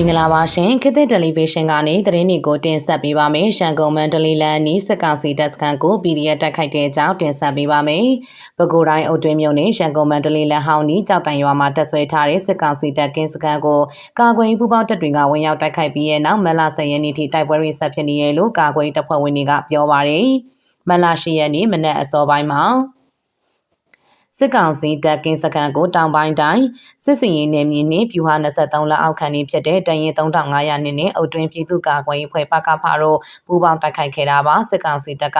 င်္ဂလာပါရှင်ခေတ်သစ်တယ်လီဗီရှင်းကနေသတင်းတွေကိုတင်ဆက်ပေးပါမယ်ရှန်ကုန်မန္တလေးလန်နီးစစ်ကောင်စီတပ်စခန်းကို PDF တိုက်ခိုက်တဲ့အကြောင်းတင်ဆက်ပေးပါမယ်ပဲခူးတိုင်းအုတ်တွင်းမြို့နယ်ရှန်ကုန်မန္တလေးလန်ဟောင်းနီးကြောက်တိုင်ရွာမှာတပ်ဆွဲထားတဲ့စစ်ကောင်စီတပ်ကင်းစခန်းကိုကာကွယ်ရေးပူးပေါင်းတပ်တွေကဝင်ရောက်တိုက်ခိုက်ပြီးတဲ့နောက်မလဆယ်ရက်နေ့ထိတိုက်ပွဲတွေဆက်ဖြစ်နေရလို့ကာကွယ်ရေးတပ်ဖွဲ့ဝင်တွေကပြောပါတယ်မလရှိရက်နေ့မနက်အစောပိုင်းမှာ စစ်ကောင်စီတပ်ကင်းစခန်းကိုတောင်ပိုင်းတိုင်းစစ်စင်ရေးနယ်မြေနှင့်ပြူဟာ23လအောက်ခံနေဖြစ်တဲ့တရင်3500နင်းနဲ့အုတ်တွင်းပြည်သူ့ကာကွယ်ရေးဖွဲ့ပကဖာတို့ပူးပေါင်းတိုက်ခိုက်ခဲ့တာပါစစ်ကောင်စီတပ်က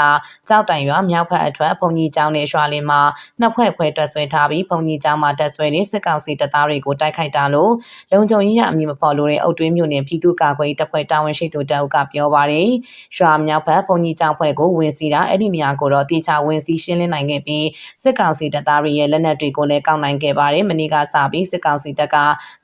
ကြောက်တိုင်ရွာမြောက်ဖက်အထွက်ဘုံကြီးကျောင်းနဲ့ရွာလင်းမှာနှစ်ဖွဲ့ခွဲတက်ဆွဲထားပြီးဘုံကြီးကျောင်းမှာတက်ဆွဲနေစစ်ကောင်စီတပ်သားတွေကိုတိုက်ခိုက်တာလို့လုံခြုံရေးရအမည်မဖော်လို့တဲ့အုတ်တွင်းမြို့နယ်ပြည်သူ့ကာကွယ်ရေးတပ်ဖွဲ့တာဝန်ရှိသူတအုပ်ကပြောပါတယ်ရွာမြောက်ဖက်ဘုံကြီးကျောင်းဖွဲ့ကိုဝင်စီတာအဲ့ဒီနေရာကိုတော့တေချာဝင်စီရှင်းလင်းနိုင်ခဲ့ပြီးစစ်ကောင်စီတပ်သားတွေရဲ့လက်နက်တွေကိုလည်းကောက်နိုင်ခဲ့ပါတယ်မနေ့ကစပြီးစစ်ကောင်စီတပ်က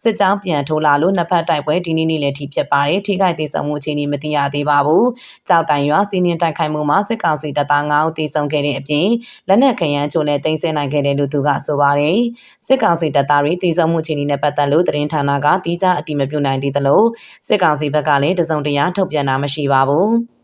စစ်ကြောင်းပြန်ထိုးလာလို့နှစ်ဖက်တိုက်ပွဲဒီနေ့နေ့လည်းထိဖြစ်ပါတယ်ထိခိုက်ဒေဆုံးမှုအခြေအနေမသိရသေးပါဘူးကြောက်တိုင်ရွာစီးနင်းတိုက်ခိုက်မှုမှာစစ်ကောင်စီတပ်သား9ဦးသေဆုံးခဲ့တဲ့အပြင်လက်နက်ခရမ်းချို့လည်းတင်ဆက်နိုင်ခဲ့တယ်လို့သူကဆိုပါတယ်စစ်ကောင်စီတပ်သားတွေသေဆုံးမှုအခြေအနေနဲ့ပတ်သက်လို့သတင်းဌာနကတိကျအတည်မပြုနိုင်သေးသလိုစစ်ကောင်စီဘက်ကလည်းတစုံတရာထုတ်ပြန်တာမရှိပါဘူး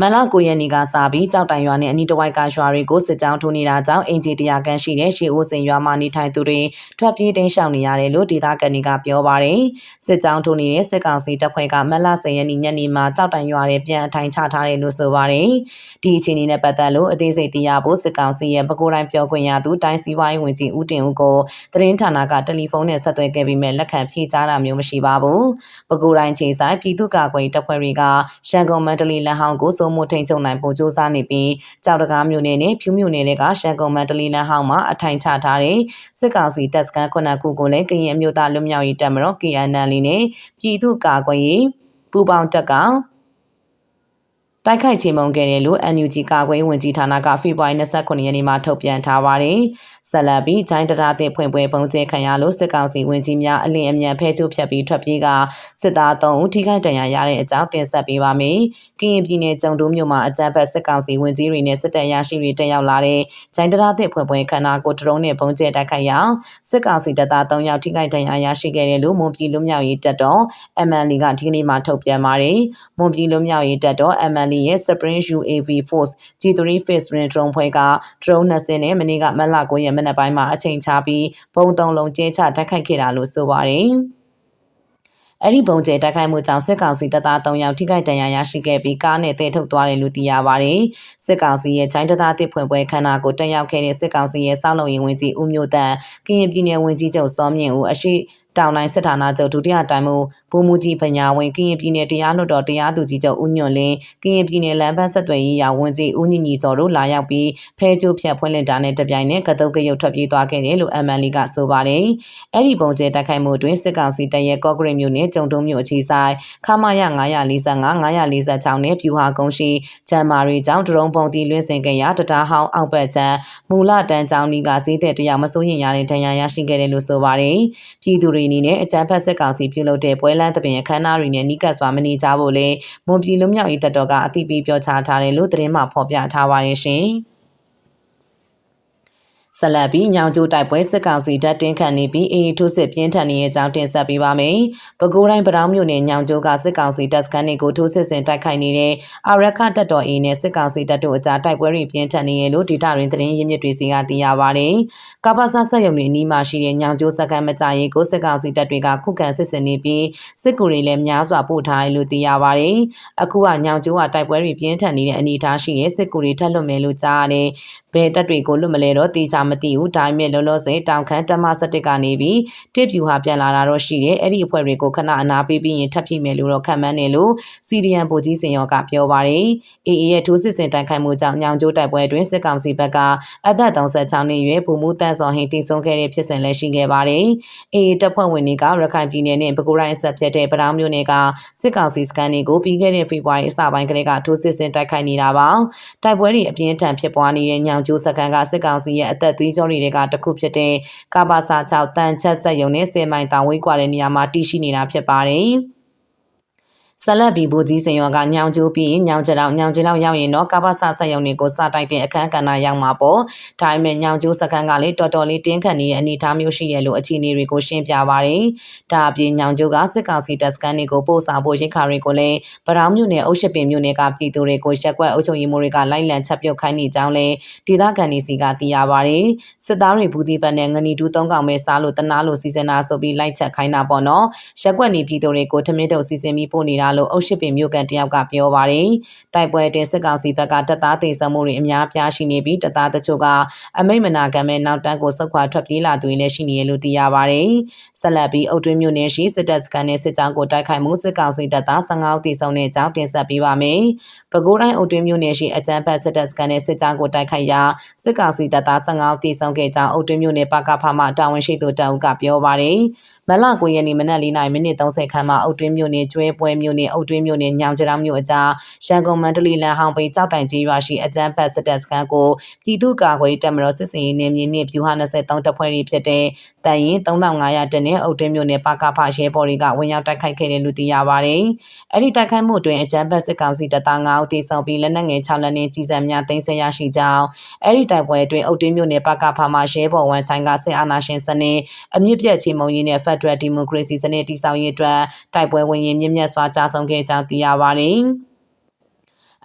မန်လ9ရက်နေ့ကစပြီးကြောက်တိုင်ရွာနဲ့အနီးတစ်ဝိုက်ကရွာတွေကိုစစ်ကြောင်းထိုးနေတာကြောင့်အင်ဂျီတရာခန့်ရှိတဲ့ရှေးအိုးစင်ရွာမှာနေထိုင်သူတွေထွက်ပြေးတိမ်းရှောင်နေရတယ်လို့ဒေသခံတွေကပြောပါတယ်။စစ်ကြောင်းထိုးနေတဲ့စစ်ကောင်စီတပ်ဖွဲ့ကမန်လ10ရက်နေ့ညနေမှာကြောက်တိုင်ရွာတွေပြန်အထိုင်ချထားတယ်လို့ဆိုပါတယ်။ဒီအခြေအနေနဲ့ပတ်သက်လို့အသေးစိတ်သိရဖို့စစ်ကောင်စီရဲ့ပကိုးတိုင်းပြောခွင့်ရသူတိုင်းစီးပွားရေးဝန်ကြီးဦးတင်ဦးကိုသတင်းဌာနကတယ်လီဖုန်းနဲ့ဆက်သွယ်ခဲ့ပြီးမြလက်ခံဖြေကြားတာမျိုးမရှိပါဘူး။ပကိုးတိုင်းခြေဆိုင်ပြည်သူ့ကာကွယ်တပ်ဖွဲ့တွေကရန်ကုန်မန္တလေးလက်ဟောင်းကိုစိုးမိုးထိန်ချုပ်နိုင်ဖို့စ조사နေပြီးကြောက်တကားမြို့နယ်နဲ့ဖြူးမြို့နယ်တွေကရှန်ကုန်မန္တလေးလမ်းဟောင်းမှာအထိုင်ချထားတဲ့စစ်ကောင်စီတပ်စခန်းခုနှစ်ခုကိုလည်းကရင်အမျိုးသားလွတ်မြောက်ရေးတပ်မတော် KNL နဲ့ပြည်သူ့ကာကွယ်ရေးပူးပေါင်းတပ်က တိုက်ခိုက်ချေမှုန်းခဲ့တယ်လို့ NUG ကာကွယ်ဝင်ကြီးဌာနကဖေဖော်ဝါရီ29ရက်နေ့မှာထုတ်ပြန်ထားပါတယ်။ဆက်လက်ပြီးဂျိုင်းတရာတဲ့ဖွင့်ပွဲပုံကျဲခံရလို့စစ်ကောင်စီဝင်ကြီးများအလင်းအမြန်ဖဲချိုးဖြတ်ပြီးထွက်ပြေးကစစ်သား3ဦးထိခိုက်ဒဏ်ရာရတဲ့အကြောင်းတင်ဆက်ပေးပါမယ်။ကရင်ပြည်နယ်ကျုံတိုးမြို့မှာအကြမ်းဖက်စစ်ကောင်စီဝင်ကြီးတွေနဲ့စစ်တပ်ရရှိတွေတက်ရောက်လာတဲ့ဂျိုင်းတရာတဲ့ဖွင့်ပွဲခန္ဓာကိုဒရုန်းနဲ့ပုံကျဲတိုက်ခိုက်ရာစစ်ကောင်စီတပ်သား3ယောက်ထိခိုက်ဒဏ်ရာရရှိခဲ့တယ်လို့မွန်ပြည်လူမျိုးရေးတပ်တော် MND ကဒီကနေ့မှထုတ်ပြန်ပါတယ်။မွန်ပြည်လူမျိုးရေးတပ်တော် MND ရဲ့ Spring UAV Force G3 Phase Rin drone ဖွဲ့က drone 20နဲ့မနေ့ကမတ်လ9ရက်မနက်ပိုင်းမှာအချိန်ချပြီးပုံသုံးလုံးကျဲချတိုက်ခိုက်ခဲ့တာလို့ဆိုပါတယ်။အဲ့ဒီပုံကျဲတိုက်ခိုက်မှုကြောင့်စစ်ကောင်စီတပ်သား3ယောက်ထိခိုက်ဒဏ်ရာရရှိခဲ့ပြီးကားနဲ့တည်ထုတ်သွားတယ်လို့သိရပါတယ်။စစ်ကောင်စီရဲ့ချိုင်းတသားတစ်ဖွင့်ပွဲခန္ဓာကိုတက်ရောက်ခဲ့တဲ့စစ်ကောင်စီရဲ့စောက်လုံရင်ဝင်ကြီးဦးမျိုးတန်ကရင်ပြည်နယ်ဝင်ကြီးချုပ်စောမြင့်ဦးအရှိတောင်တိုင်းစစ်ဌာနချုပ်ဒုတိယတိုင်မှုဘုံမူကြီးပညာဝင်ကရင်ပြည်နယ်တရားလွှတ်တော်တရားသူကြီးချုပ်ဦးညွန့်လင်းကရင်ပြည်နယ်လမ်းပန်းဆက်သွယ်ရေးရာဝန်ကြီးဦးညီညီစောတို့လာရောက်ပြီးဖဲကျိုးဖြတ်ဖွင့်လှစ်တာနဲ့တပြိုင်နက်ကတုတ်ကရုတ်ထွက်ပြေးသွားခဲ့တယ်လို့ MNL ကဆိုပါတယ်။အဲ့ဒီပုံကျဲတိုက်ခိုက်မှုတွင်စစ်ကောင်စီတပ်ရဲ့ကော့ဂရိတ်မြို့နယ်ကျုံတုံးမြို့အခြေဆိုင်ခမာရ945 946နဲ့ပြူဟာကုန်းရှိဂျမ်မာရီကျောင်းဒရုံပုံတီလွင့်စင်ကြရာတတားဟောင်းအောက်ဘက်ချမ်းမူလတန်းကျောင်းကြီးကဈေးတဲ့တယောက်မစိုးရင်ရတဲ့ဒဏ်ရာရရှိခဲ့တယ်လို့ဆိုပါတယ်။ပြည်သူတွေအနေနဲ့အကြမ်းဖက်စစ်ကောင်စီပြုလုပ်တဲ့ပွဲလန်းသဘင်အခမ်းအနားတွေနဲ့နီးကပ်စွာမနေကြဖို့လည်းမွန်ပြည်လူမျိုးရေးတပ်တော်ကအသိပေးပြောကြားထားတယ်လို့သတင်းမှဖော်ပြထားပါတယ်ရှင်။ ဆက်လက်ပြီးညောင်ကျိုးတိုက်ပွဲစစ်ကောင်စီတပ်တင်းခတ်နေပြီးအေးထုစစ်ပြင်းထန်နေတဲ့အကြောင်းတင်ဆက်ပေးပါမယ်။ပဲခူးတိုင်းပတောင်းမြို့နယ်ညောင်ကျိုးကစစ်ကောင်စီတပ်စခန်းတွေကိုထိုးစစ်ဆင်တိုက်ခိုက်နေတဲ့အာရခတပ်တော်အေးနဲ့စစ်ကောင်စီတပ်တို့အကြားတိုက်ပွဲတွေပြင်းထန်နေရလို့ဒေတာတွင်သတင်းရင်းမြစ်တွေစီကသိရပါတယ်။ကပ္ပဆဆက်ရုံတွေအနီးမှာရှိတဲ့ညောင်ကျိုးစခန်းမကြရေးကိုစစ်ကောင်စီတပ်တွေကခုခံစစ်ဆင်နေပြီးစစ်ကူတွေလည်းများစွာပို့ထားတယ်လို့သိရပါတယ်။အခုကညောင်ကျိုးကတိုက်ပွဲတွေပြင်းထန်နေတဲ့အနေအထားရှိတဲ့စစ်ကူတွေထပ်လွတ်မယ်လို့ကြားရတယ်။ဘယ်တပ်တွေကိုလွတ်မလဲတော့တေချာမသိဘူးဒါပေမဲ့လောလောဆယ်တောင်ခမ်းတမစတစ်ကနေပြီးတစ်ပြူဟာပြန်လာတာတော့ရှိတယ်အဲ့ဒီအဖွဲ့တွေကိုခဏအနာပေးပြီးရင်ထပ်ပြမယ်လို့တော့ခံမှန်းတယ်လို့စီဒီယန်ဗိုလ်ကြီးစင်ရောကပြောပါတယ်အေအေရဲ့ထိုးစစ်ဆင်တိုက်ခိုက်မှုကြောင့်ညောင်ကျိုးတိုက်ပွဲတွင်စစ်ကောင်စီဘက်ကအသက်36နှစ်အရွယ်ဗိုလ်မှူးတန်းစောဟင်တည်ဆုံခဲ့တဲ့ဖြစ်စဉ်လည်းရှိခဲ့ပါတယ်အေအေတပ်ဖွဲ့ဝင်တွေကရခိုင်ပြည်နယ်နဲ့ပဲခူးတိုင်းဆက်ဖြစ်တဲ့ပတောင်းမြို့နယ်ကစစ်ကောင်စီစခန်းတွေကိုပြီးခဲ့တဲ့ဖေဖော်ဝါရီအစပိုင်းကလေးကထိုးစစ်ဆင်တိုက်ခိုက်နေတာပါတိုက်ပွဲတွေအပြင်းထန်ဖြစ်ပွားနေတဲ့ညောင်ကျိုးစခန်းကစစ်ကောင်စီရဲ့အသက်သွေးကြောတွေကတခုဖြစ်တဲ့ကာဘာစာ6တန်ချက်ဆက်ယုံနဲ့10မိုင်တောင်ဝေးကွာတဲ့နေရာမှာတည်ရှိနေတာဖြစ်ပါတယ်။ ဆက်လက်ပြီးဘူကြီးစင်ရောကညောင်ကျိုးပြီးညောင်ကြတော့ညောင်ကျတော့ရောက်ရင်တော့ကပ္ပဆဆက်ယုံတွေကိုစတိုက်တဲ့အခန်းကဏ္ဍရောက်မှာပေါ့ဒါပေမဲ့ညောင်ကျိုးစခန်းကလည်းတော်တော်လေးတင်းခတ်နေတဲ့အနေအထားမျိုးရှိရလို့အခြေအနေတွေကိုရှင်းပြပါတယ်ဒါအပြင်ညောင်ကျိုးကစစ်ကောင်စီတပ်စခန်းတွေကိုပို့ဆောင်ဖို့ရိတ်ခါတွေကိုလည်းဗရောင်းမြို့နယ်အုပ်ရှပင်မြို့နယ်ကပြည်သူတွေကိုရက်ကွက်အုပ်ချုပ်ရေးမှူးတွေကလိုက်လံချက်ပြုတ်ခိုင်းနေကြောင်းလည်းဒေသခံတွေစီကသိရပါတယ်စစ်သားတွေဘူးဒီပတ်နဲ့ငနီတူးသုံးကောင်ပဲစားလို့တနာလို့စီစဉ်တာဆိုပြီးလိုက်ချက်ခိုင်းတာပေါ့နော်ရက်ကွက်နေပြည်သူတွေကိုထမင်းတုပ်စီစဉ်ပြီးပို့နေတာလို့အုပ်ရှပင်မြို့ကန်တယောက်ကပြောပါတယ်တိုက်ပွဲတင်စစ်ကောင်စီဘက်ကတပ်သားတေဆုံးမှုတွေအများပြားရှိနေပြီးတပ်သားတချို့ကအမိတ်မနာခံမဲ့နောက်တန်းကိုစုခွာထွက်ပြေးလာသူတွေလည်းရှိနေရလို့သိရပါတယ်ဆက်လက်ပြီးအုတ်တွင်းမြို့နယ်ရှိစစ်တပ်စခန်းနဲ့စစ်ကြောင်းကိုတိုက်ခိုက်မှုစစ်ကောင်စီတပ်သား15ဦးတေဆုံးတဲ့အကြောင်းတင်ဆက်ပေးပါမယ်ပဲခူးတိုင်းအုတ်တွင်းမြို့နယ်ရှိအကြမ်းဖက်စစ်တပ်စခန်းနဲ့စစ်ကြောင်းကိုတိုက်ခိုက်ရာစစ်ကောင်စီတပ်သား15ဦးတေဆုံးခဲ့ကြောင်းအုတ်တွင်းမြို့နယ်ပကဖမှတာဝန်ရှိသူတအုပ်ကပြောပါတယ် မလ9ရက်နေ့မနက်၄နာရီမိနစ်30ခန်းမှာအုတ်တွင်းမြို့နယ်ကျွဲပွဲမြို့နယ်အုတ်တွင်းမြို့နယ်ညောင်ကြရောင်မြို့အကြားရန်ကုန်မန္တလေးလမ်းဟောင်းပိကြောက်တိုင်ကြီးရွာရှိအကြမ်းဖက်စစ်တပ်စခန်းကိုပြည်သူ့ကာကွယ်တပ်မတော်စစ်စင်ရေးနယ်မြေနှင့်ဖြူဟာ23တပ်ဖွဲ့တွေဖြစ်တဲ့တန်ရင်3500တနဲ့အုတ်တွင်းမြို့နယ်ပကဖရဲဘော်တွေကဝင်ရောက်တိုက်ခိုက်ခဲ့တယ်လို့သိရပါတယ်။အဲ့ဒီတိုက်ခိုက်မှုအတွင်းအကြမ်းဖက်စစ်ကောင်စီတပ်သား9ဦးတေဆုံးပြီးလက်နက်ငယ်6လက်နဲ့ကြီးစံများသိမ်းဆည်းရရှိကြောင်းအဲ့ဒီတိုက်ပွဲအတွင်းအုတ်တွင်းမြို့နယ်ပကဖမှရဲဘော်ဝန်ချိုင်ကစစ်အာဏာရှင်စနစ်အမြင့်ပြတ်ချေမှုန်းရေးနဲ့ Federal Democracy စနစ်တည်ဆောက်ရေးအတွက်တိုက်ပွဲဝင်ရင်မြင့်မြတ်စွာကြာဆုံးခဲ့ကြောင်းသိရပါတယ်။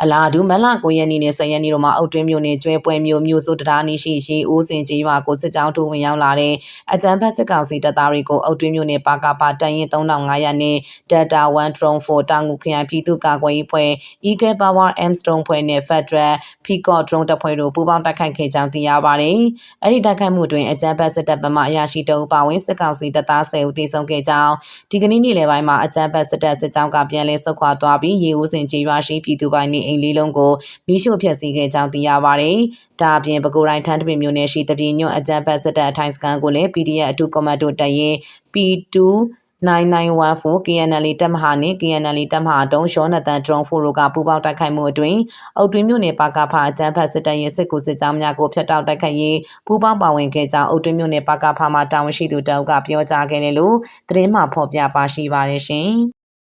အလားတူမလ9ရက်နေ့နဲ့10ရက်နေ့တို့မှာအုတ်တွင်းမြို့နယ်ကျွဲပွဲမြို့မြို့စိုးတရားနီးရှိရှိအိုးစင်ကြီးရွာကိုစစ်ကြောင်းထိုးဝင်ရောက်လာတဲ့အကြမ်းဖက်စစ်ကောင်စီတပ်သားတွေကိုအုတ်တွင်းမြို့နယ်ပါကပါတန်ရင်3500နဲ့ Delta 1 Drone 4တောင်ငူခရိုင်ပြည်သူ့ကာကွယ်ရေးဖွဲ့ Eagle Power Armstrong ဖွဲ့နဲ့ Federal Peacock Drone တပ်ဖွဲ့တို့ပူးပေါင်းတိုက်ခိုက်ခဲ့ကြောင်းသိရပါတယ်။အဲဒီတိုက်ခိုက်မှုတွင်အကြမ်းဖက်စစ်တပ်ဗမာအရာရှိတအုပ်ပါဝင်စစ်ကောင်စီတပ်သား10ဦးသေဆုံးခဲ့ကြောင်းဒီကနေ့နေ့လယ်ပိုင်းမှာအကြမ်းဖက်စစ်တပ်စစ်ကြောင်းကပြန်လည်ဆုတ်ခွာသွားပြီးရေဦးစင်ကြီးရွာရှိပြည်သူပိုင်နေအိမ်လေးလုံးကိုမီးရှို့ဖျက်ဆီးခဲ့ကြောင်းသိရပါတယ်။ဒါအပြင်ပဲခူးတိုင်းထန်းတပင်မြို့နယ်ရှိတပြင်းညွန့်အကြမ်းဖက်စစ်တပ်အထိုင်စခန်းကိုလည်း PDF အထူးကွန်မန်ဒိုတပ်ရင်း P2 9914 KNL တပ်မဟာနှင့် KNL တပ်မဟာတုံးရှောနတန်ဒရုန်းဖိုတို့ကပူးပေါင်းတိုက်ခိုက်မှုအတွင်အုတ်တွင်းမြို့နယ်ပါကဖအကြမ်းဖက်စစ်တပ်ရဲ့စစ်ကူစစ်ကြောင်းများကိုဖျက်တောက်တိုက်ခိုက်ရေးပူးပေါင်းပါဝင်ခဲ့ကြောင်းအုတ်တွင်းမြို့နယ်ပါကဖမှတာဝန်ရှိသူတအုပ်ကပြောကြားခဲ့တယ်လို့သတင်းမှဖော်ပြပါရှိပါတယ်ရှင်။